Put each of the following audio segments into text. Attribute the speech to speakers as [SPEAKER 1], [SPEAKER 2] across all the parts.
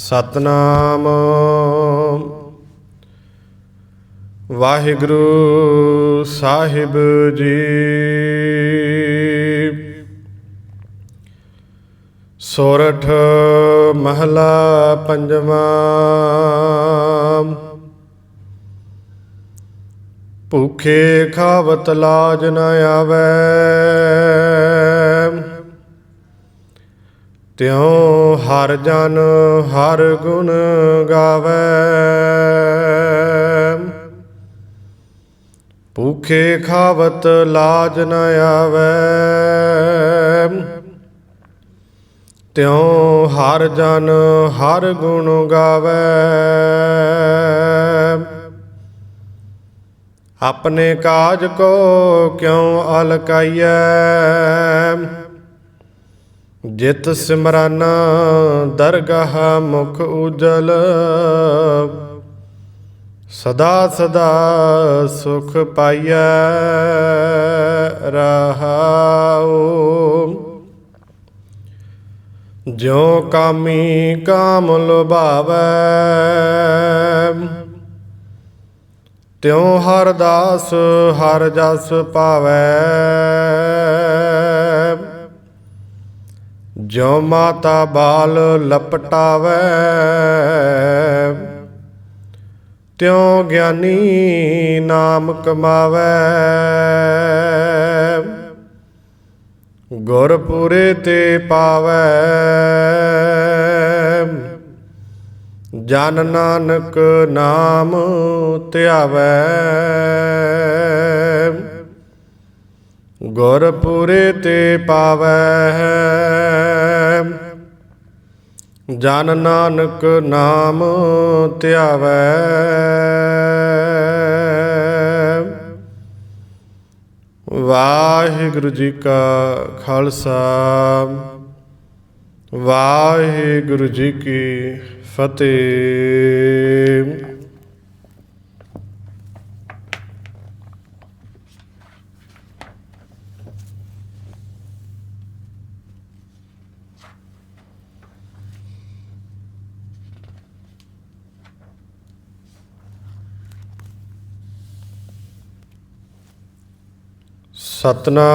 [SPEAKER 1] ਸਤਨਾਮ। ਵਾਹਿਗੁਰੂ ਸਾਹਿਬ ਜੀ। ਸੋਰਠ ਮਹਲਾ ਪੰਜਵਾਂ। ਭੂਖੇ ਖਾਵਤ ਲਾਜ ਨ ਆਵੈ। ਤਿਉ ਹਰ ਜਨ ਹਰ ਗੁਣ ਗਾਵੇ। ਭੂਖੇ ਖਾਵਤ ਲਾਜ ਨ ਆਵੇ। ਤਿਉ ਹਰ ਜਨ ਹਰ ਗੁਣ ਗਾਵੇ। ਆਪਣੇ ਕਾਜ ਕੋ ਕਿਉ ਅਲਕਾਈਐ? ਜਿਤ ਸਿਮਰਨ, ਦਰਗਾਹ ਮੁਖ ਉਜਲ। ਸਦਾ ਸਦਾ ਸੁਖ ਪਾਈਐ ਰਹਾਉ। ਜਿਉ ਕਾਮੀ ਕਾਮ ਲੁਭਾਵੈ, ਤਿਉ ਹਰ ਦਾਸ ਹਰ ਜਸ ਪਾਵੈ। ਜੋ ਮਾਤਾ ਬਾਲ ਲਪਟਾਵੇ, ਤਿਉ ਗਿਆਨੀ ਨਾਮ ਕਮਾਵੇ। ਗੁਰ ਤੇ ਪਾਵੇ। ਜਨ ਨਾਨਕ ਨਾਮ ਧਿਆਵੇ। ਗੁਰ ਤੇ ਪਾਵੈ। ਜਨ ਨਾਨਕ ਨਾਮ ਧਿਆਵੈ। ਵਾਹਿਗੁਰੂ ਜੀ ਕਾ ਖਾਲਸਾ। ਵਾਹਿਗੁਰੂ ਜੀ ਕੀ ਫਤਿਹ। ਸਤਨਾਮ।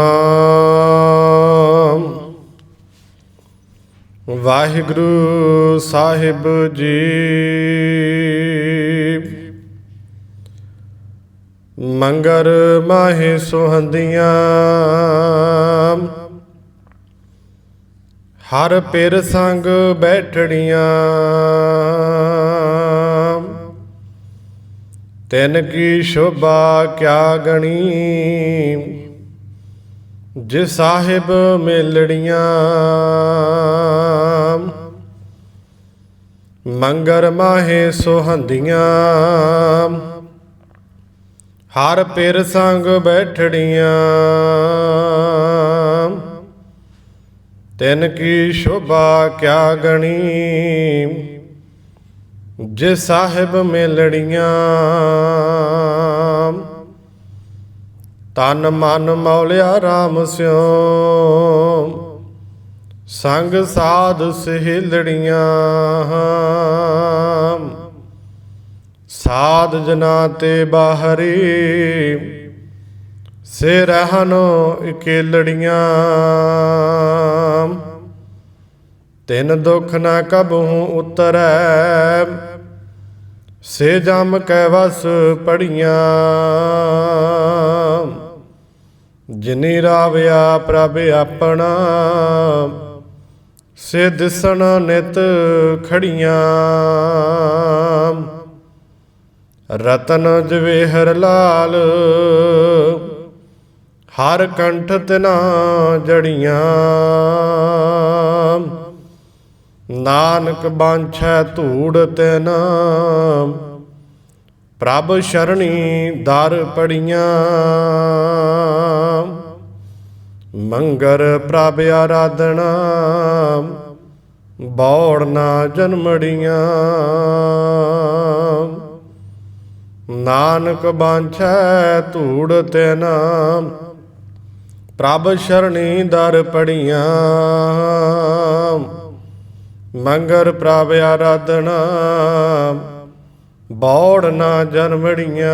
[SPEAKER 1] ਵਾਹਿਗੁਰੂ ਸਾਹਿਬ ਜੀ। ਮੰਗਰ ਮਾਹੇ ਸੁਹੰਦੀਆਂ। ਹਰ ਪਿਰ ਸੰਗ ਬੈਠੜੀਆਂ ਤਿਨ ਕੀ ਸ਼ੋਭਾ ਕਿਆ ਗਣੀ। ਜੇ ਸਾਹਿਬ ਮਿਲੜੀਆਂ, ਮੰਗਰ ਮਾਹੇ ਸੁਹੰਦੀਆਂ, ਹਰ ਪਿਰ ਸੰਗ ਬੈਠੜੀਆਂ, ਤਿਨ ਕੀ ਸ਼ੋਭਾ ਕਿਆ ਗਣੀ? ਜੇ ਸਾਹਿਬ ਮਿਲੜੀਆਂ ਤਨ ਮਨ ਮੌਲਿਆ RAM ਸਿਉ। ਸੰਗ ਸਾਧ ਸਹਿਲੜੀਆਂ ਸਾਧ ਜਨਾ ਤੇ ਬਾਹਰੀ। ਸੇ ਰਹਿਨੋ ਇਕੇਲੜੀਆਂ ਤਿੰਨ ਦੁਖ ਨਾ ਕਬਹੂ ਉਤਰੈ। ਸੇ ਜਮ ਕੈ ਵਸ ਪੜੀਆਂ ਜਿਨੀ ਰਾਵਿਆ ਪ੍ਰਭ ਆਪਣਾ, ਸਿਧ ਦਿਸਣ ਨਿਤ ਖੜੀਆਂ। ਰਤਨ ਜਵੇਹਰ ਲਾਲ, ਹਰ ਕੰਠ ਤਿਨਾ ਜੜੀਆਂ। ਨਾਨਕ ਬਾਂਛੈ ਧੂੜ ਤਿਨ, ਪ੍ਰਭ ਸ਼ਰਣੀ ਦਰ ਪੜੀਆਂ। ਮੰਗਰ ਪ੍ਰਭ ਆਰਾਧਨਾ, ਬੌੜ ਨਾ ਜਨਮੜੀਆਂ। ਨਾਨਕ ਬਾਂਛੈ ਧੂੜ ਤੇ ਨਾਮ ਪ੍ਰਭ ਸ਼ਰਣੀ ਦਰ ਪੜੀਆਂ। ਮੰਗਰ ਪ੍ਰਭ ਆਰਾਧਨਾ, ਬੌੜ ਨਾ ਜਨਮੜੀਆਂ।